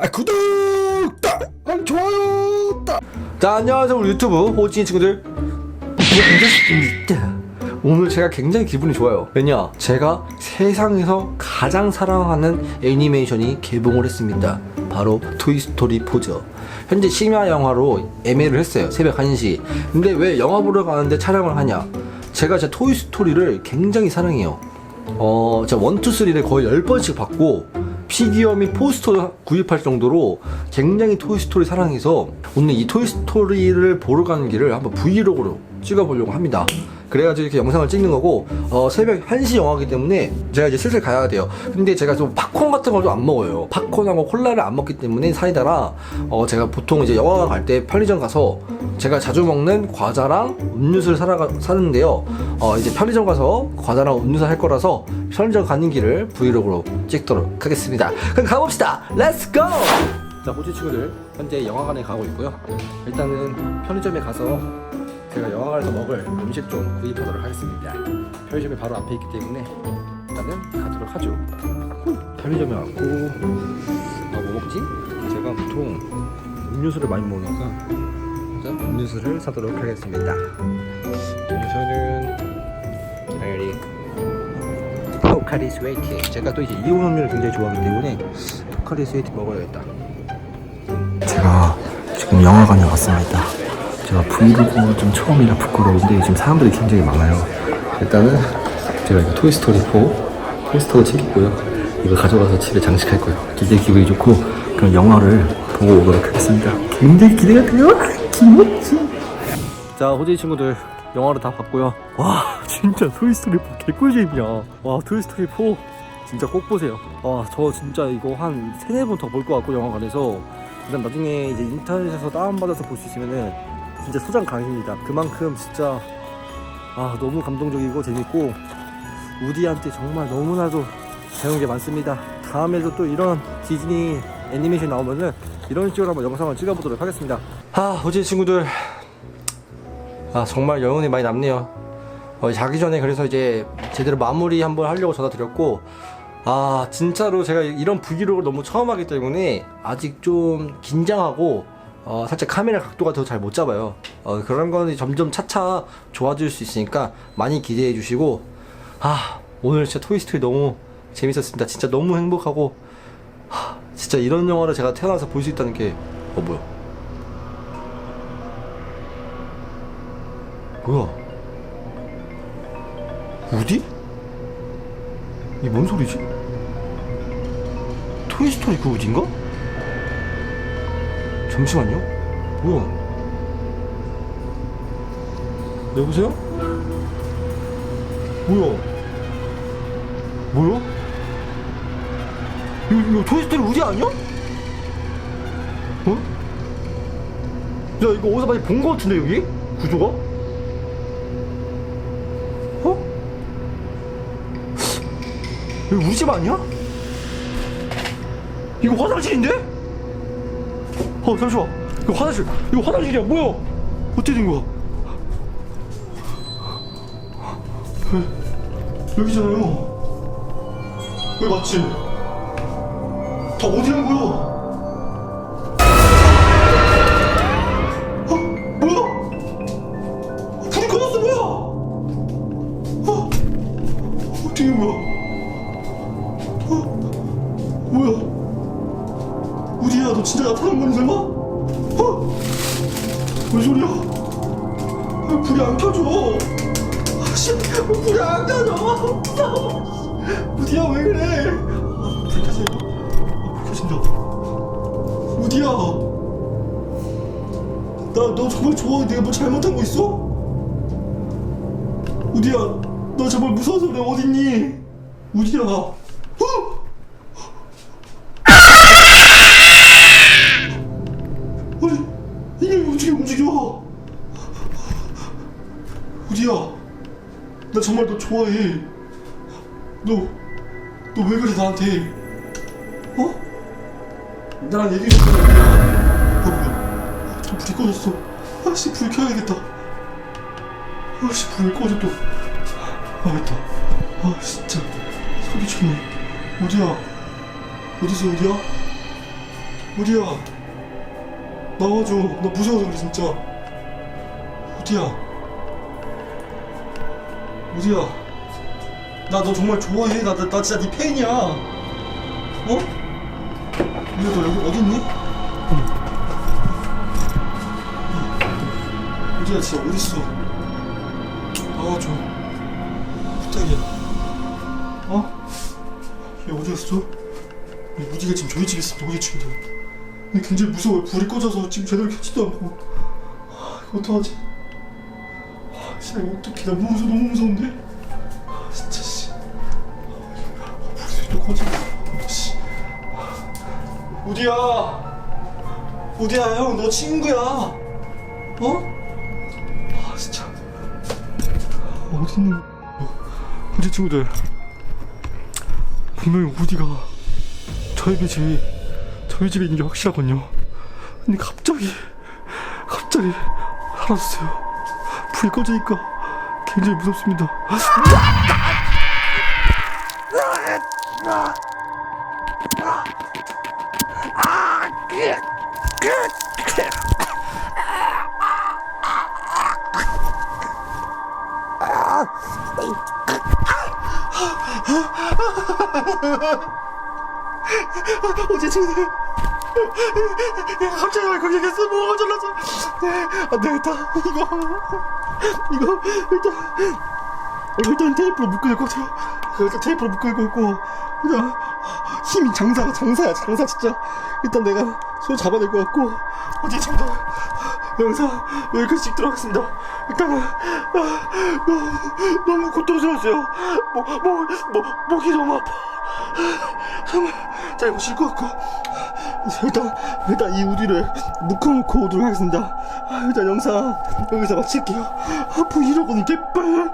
아 구독! 딱! 아 좋아요! 딱! 자 안녕하세요 우리 유튜브. 호칭 친구들. 반갑습니다 오늘 제가 굉장히 기분이 좋아요. 왜냐? 제가 세상에서 가장 사랑하는 애니메이션이 개봉을 했습니다. 바로 토이스토리 4죠. 현재 심야 영화로 예매를 했어요 새벽 1시. 근데 왜 영화 보러 가는데 촬영을 하냐? 제가 제 토이스토리를 굉장히 사랑해요. 어, 제가 원투 쓰리를 거의 10번씩 받고 피규어 및 포스터 구입할 정도로 굉장히 토이스토리 사랑해서 오늘 이 토이스토리를 보러 가는 길을 한번 브이로그로 찍어보려고 합니다. 그래가지고 이렇게 영상을 찍는 거고 어, 새벽 1시 영화이기 때문에 제가 이제 슬슬 가야 돼요. 근데 제가 좀 팝콘 같은 걸 좀 안 먹어요. 팝콘하고 콜라를 안 먹기 때문에 사이다라 어, 제가 보통 이제 영화관 갈 때 편의점 가서 제가 자주 먹는 과자랑 음료수를 사러 사는데요. 어, 이제 편의점 가서 과자랑 음료수 할 거라서 편의점 가는 길을 브이로그로 찍도록 하겠습니다. 그럼 가봅시다. 렛츠 고! 자, 호주 친구들 현재 영화관에 가고 있고요. 일단은 편의점에 가서 제가 영화관에서 먹을 음식 좀 구입하도록 하겠습니다. 편의점이 바로 앞에 있기 때문에 일단은 가도록 하죠. 편의점에 왔고 아, 뭐 먹지? 제가 보통 음료수를 많이 먹으니까 일단 음료수를 사도록 하겠습니다. 음료수는 기다리 포카리 스웨이트. 제가 또 이제 이온 음료를 굉장히 좋아하기 때문에 포카리 스웨이트 먹어야겠다. 제가 지금 영화관에 왔습니다. 제가 브이로그가 좀 처음이라 부끄러운데 지금 사람들이 굉장히 많아요. 일단은 제가 이거 토이스토리 4 포스터도 챙겼고요. 이거 가져가서 집에 장식할 거예요. 굉장히 기분이 좋고 그럼 영화를 보고 오도록 하겠습니다. 굉장히 기대가 돼요. 김치. 자, 호재이 친구들 영화를 다 봤고요. 와, 진짜 토이스토리 4 개꿀잼이야. 와, 토이스토리 4 진짜 꼭 보세요. 와, 저 진짜 이거 한 세네 번 더 볼 것 같고 영화관에서 일단 나중에 이제 인터넷에서 다운받아서 볼 수 있으면은 진짜 소장 강입니다. 그만큼 진짜 아 너무 감동적이고 재밌고 우디한테 정말 너무나도 배운 게 많습니다. 다음에도 또 이런 디즈니 애니메이션 나오면은 이런 식으로 한번 영상을 찍어보도록 하겠습니다. 아, 어제 친구들 아 정말 여운이 많이 남네요. 어, 자기 전에 그래서 이제 제대로 마무리 한번 하려고 전화 드렸고 아 진짜로 제가 이런 브이로그를 너무 처음 하기 때문에 아직 좀 긴장하고 어, 살짝 카메라 각도가 더 잘 못 잡아요. 어, 그런 거는 점점 차차 좋아질 수 있으니까 많이 기대해 주시고 아 오늘 진짜 토이스토리 너무 재밌었습니다. 진짜 너무 행복하고 하, 진짜 이런 영화를 제가 태어나서 볼 수 있다는 게 어 뭐야? 뭐야? 우디? 이게 뭔 소리지? 토이스토리 그 우디인가? 잠시만요. 뭐야? 여보세요? 뭐야? 뭐야? 이거, 이거 토이스토리 우디 아니야? 어? 야 이거 어디서 많이 본 거 같은데 여기? 구조가? 어? 여기 우리 집 아니야? 이거 화장실인데? 어 잠시만 이거 화장실 이거 화장실이야 뭐야 어떻게 된 거야 여- 여기잖아요 여기 맞지? 다 어디 간 거야? 어? 뭐야? 불이 꺼졌어 뭐야? 어? 어떻게 된 거야? 어? 뭐야? 너 진짜 나타난 거니 설마? 어? 뭔 소리야? 아, 불이 안 켜져 아씨 불이 안 켜져 우디야 왜 그래 아, 불 이거 아, 불 켜진다 우디야 나 너 정말 좋아 내가 뭐 잘못한 거 있어? 우디야 너 정말 무서워서 그래 어딨니? 우디야 나 정말 너 좋아해. 너 너 왜 그래 나한테? 어? 나랑 얘기 좀 해. 어 뭐야 저 불이 꺼졌어. 아씨 불 켜야겠다. 아씨 불 꺼져 또아 됐다. 아 진짜. 소리 쳤네. 어디야? 어디서 어디야? 우디야? 나와줘. 나 무서워서 그래 진짜. 우디야 우디야 나 너 정말 좋아해 나, 나, 나 진짜 네 팬이야 어? 우디야 너 여기 어딨니? 응. 우디야 진짜 어딨어 나와줘 부탁이야 어? 야 어디 갔어? 이 무지가 지금 저희 집에 있습니다 어디 집인데 굉장히 무서워요 불이 꺼져서 지금 제대로 켜지도 않고 아, 어떡하지 아, 진짜 어떡해. 나 무서워 너무 무서운데? 아, 진짜 씨. 아, 불이 또 꺼져 아, 씨. 아, 우디야. 우디야 형 너 친구야. 어? 아 진짜. 어디 있는 우리 친구들. 분명히 우디가 저희 집이 저희 집에 있는 게 확실하거든요. 근데 갑자기 갑자기 사라졌어요. 불이 꺼지니까 굉장히 무섭습니다. 어제 친구들 갑자기 왜 거기 갔어? 뭐가 잘라서 안 되겠다 이거 이거 일단 일단 테이프로 묶어야 일단 테이프로 묶어야 될것 같고 일단 힘이 장사가 장사야 장사 진짜. 일단 내가 손 잡아야 될것 같고 어제 친구들 영상 여기까지 찍도록 하겠습니다. 일단은 아, 너무 너무 고통스러웠어요. 목, 목, 목, 목이 너무 아파. 정말 잘못쉴것 같고 일단 일단 이 우디를 묶어놓고 오도록 하겠습니다. 아, 일단 영상 여기서 마칠게요. 아 브이로그는 개빨